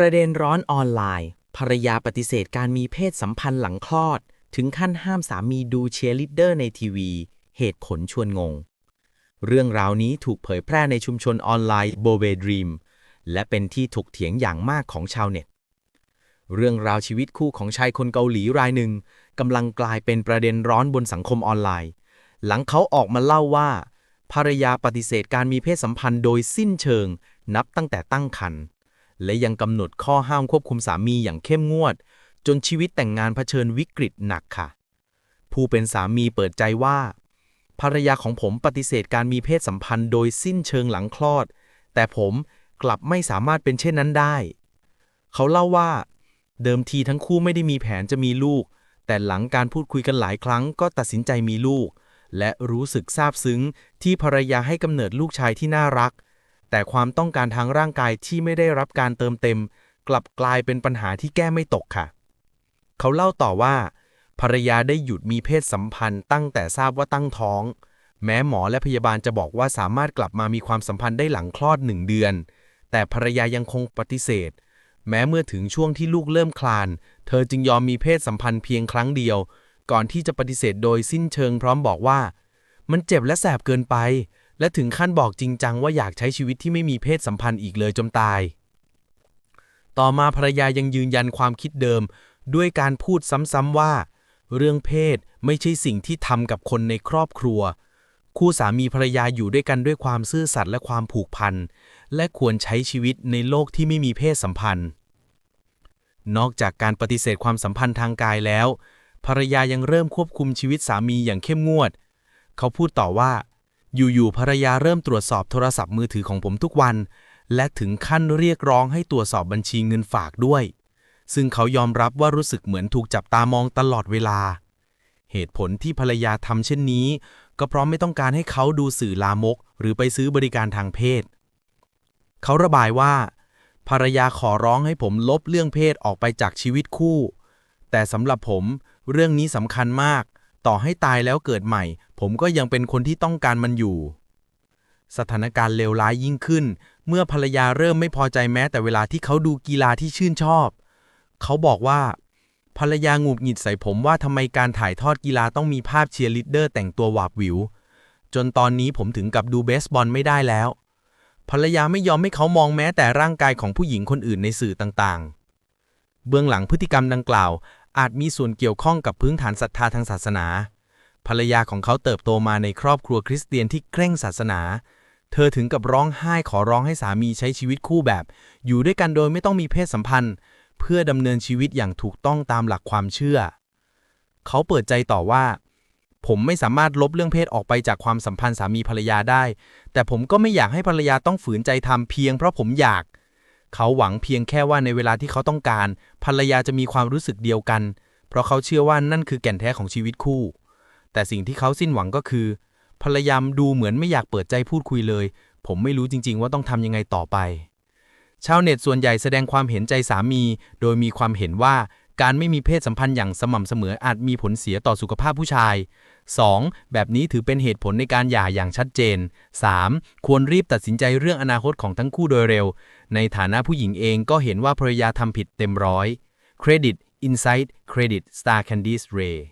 ประเด็นร้อนออนไลน์ ภรรยาปฏิเสธการมีเพศสัมพันธ์หลังคลอด ถึงขั้นห้ามสามีดูเชียร์ลีดเดอร์ในทีวี เหตุผลชวนงง เรื่องราวนี้ถูกเผยแพร่ในชุมชนออนไลน์โบเวดรีมและเป็นที่ถกเถียงอย่างมากของชาวเน็ต เรื่องราวชีวิตคู่ของชายคนเกาหลีรายหนึ่งกำลังกลายเป็นประเด็นร้อนบนสังคมออนไลน์ หลังเขาออกมาเล่าว่า ภรรยาปฏิเสธการมีเพศสัมพันธ์โดยสิ้นเชิง นับตั้งแต่ตั้งครรภ์ และยังกำหนดข้อห้ามควบคุมสามีอย่างเข้มงวด จนชีวิตแต่งงานเผชิญวิกฤตหนักค่ะ ผู้เป็นสามีเปิดใจว่า ภรรยาของผมปฏิเสธการมีเพศสัมพันธ์โดยสิ้นเชิงหลังคลอด แต่ผมกลับไม่สามารถเป็นเช่นนั้นได้ เขาเล่าว่า เดิมทีทั้งคู่ไม่ได้มีแผนจะมีลูก แต่หลังการพูดคุยกันหลายครั้งก็ตัดสินใจมีลูก และรู้สึกซาบซึ้งที่ภรรยาให้กำเนิดลูกชายที่น่ารัก แต่ความต้องการทางร่างกายที่ไม่ได้รับการเติมเต็ม กลับกลายเป็นปัญหาที่แก้ไม่ตกค่ะ เขาเล่าต่อว่า ภรรยาได้หยุดมีเพศสัมพันธ์ตั้งแต่ทราบว่าตั้งท้อง แม้หมอและพยาบาลจะบอกว่าสามารถกลับมามีความสัมพันธ์ได้หลังคลอดหนึ่งเดือน แต่ภรรยายังคงปฏิเสธ แม้เมื่อถึงช่วงที่ลูกเริ่มคลาน เธอจึงยอมมีเพศสัมพันธ์เพียงครั้งเดียว ก่อนที่จะปฏิเสธโดยสิ้นเชิงพร้อมบอกว่า มันเจ็บและแสบเกินไป และถึงขั้นบอกจริงจังว่าอยากใช้ชีวิตที่ไม่มีเพศสัมพันธ์อีกเลยจนตาย ต่อมาภรรยายังยืนยันความคิดเดิม ด้วยการพูดซ้ำๆว่า เรื่องเพศไม่ใช่สิ่งที่ทำกับคนในครอบครัว คู่สามีภรรยาอยู่ด้วยกันด้วยความซื่อสัตย์และความผูกพัน และควรใช้ชีวิตในโลกที่ไม่มีเพศสัมพันธ์ นอกจากการปฏิเสธความสัมพันธ์ทางกายแล้ว ภรรยายังเริ่มควบคุมชีวิตสามีอย่างเข้มงวด เขาพูดต่อว่า อยู่ๆภรรยาเริ่มตรวจสอบโทรศัพท์มือถือของผมทุกวัน และถึงขั้นเรียกร้องให้ตรวจสอบบัญชีเงินฝากด้วย ซึ่งเขายอมรับว่ารู้สึกเหมือนถูกจับตามองตลอดเวลา เหตุผลที่ภรรยาทำเช่นนี้ ก็เพราะไม่ต้องการให้เขาดูสื่อลามก หรือไปซื้อบริการทางเพศ เขาระบายว่า ภรรยาขอร้องให้ผมลบเรื่องเพศออกไปจากชีวิตคู่ แต่สำหรับผมเรื่องนี้สำคัญมาก ต่อให้ตายแล้วเกิดใหม่ ผมก็ยังเป็นคนที่ต้องการมันอยู่ สถานการณ์เลวร้ายยิ่งขึ้น เมื่อภรรยาเริ่มไม่พอใจแม้แต่เวลาที่เขาดูกีฬาที่ชื่นชอบ เขาบอกว่า ภรรยาหงุดหงิดใส่ผมว่าทำไมการถ่ายทอดกีฬาต้องมีภาพเชียร์ลีดเดอร์แต่งตัวหวาบหวิว จนตอนนี้ผมถึงกับดูเบสบอลไม่ได้แล้ว ภรรยาไม่ยอมให้เขามองแม้แต่ร่างกายของผู้หญิงคนอื่นในสื่อต่างๆ เบื้องหลังพฤติกรรมดังกล่าว อาจมีส่วนเกี่ยวข้องกับพื้นฐานศรัทธาทางศาสนา ภรรยาของเขาเติบโตมาในครอบครัวคริสเตียนที่เคร่งศาสนา เธอถึงกับร้องไห้ขอร้องให้สามีใช้ชีวิตคู่แบบ อยู่ด้วยกันโดยไม่ต้องมีเพศสัมพันธ์ เพื่อดำเนินชีวิตอย่างถูกต้องตามหลักความเชื่อ เขาเปิดใจต่อว่า ผมไม่สามารถลบเรื่องเพศออกไปจากความสัมพันธ์สามีภรรยาได้ แต่ผมก็ไม่อยากให้ภรรยาต้องฝืนใจทำเพียงเพราะผมอยาก เขาหวังเพียงแค่ว่าในเวลาที่เขาต้องการ ภรรยาจะมีความรู้สึกเดียวกัน เพราะเขาเชื่อว่านั่นคือแก่นแท้ของชีวิตคู่ แต่สิ่งที่เขาสิ้นหวังก็คือ ภรรยาดูเหมือนไม่อยากเปิดใจพูดคุยเลย ผมไม่รู้จริง ๆ ว่าต้องทำยังไงต่อไป ชาวเน็ตส่วนใหญ่แสดงความเห็นใจสามี โดยมีความเห็นว่า การไม่มีเพศสัมพันธ์อย่างสม่ำเสมออาจมีผลเสียต่อสุขภาพผู้ชาย 2. แบบนี้ถือเป็นเหตุผลในการหย่าอย่างชัดเจน 3. ควรรีบตัดสินใจเรื่องอนาคตของทั้งคู่โดยเร็ว ในฐานะผู้หญิงเองก็เห็นว่าภรรยาทำผิดเต็มร้อยเครดิต Insight Credit Star Candice Ray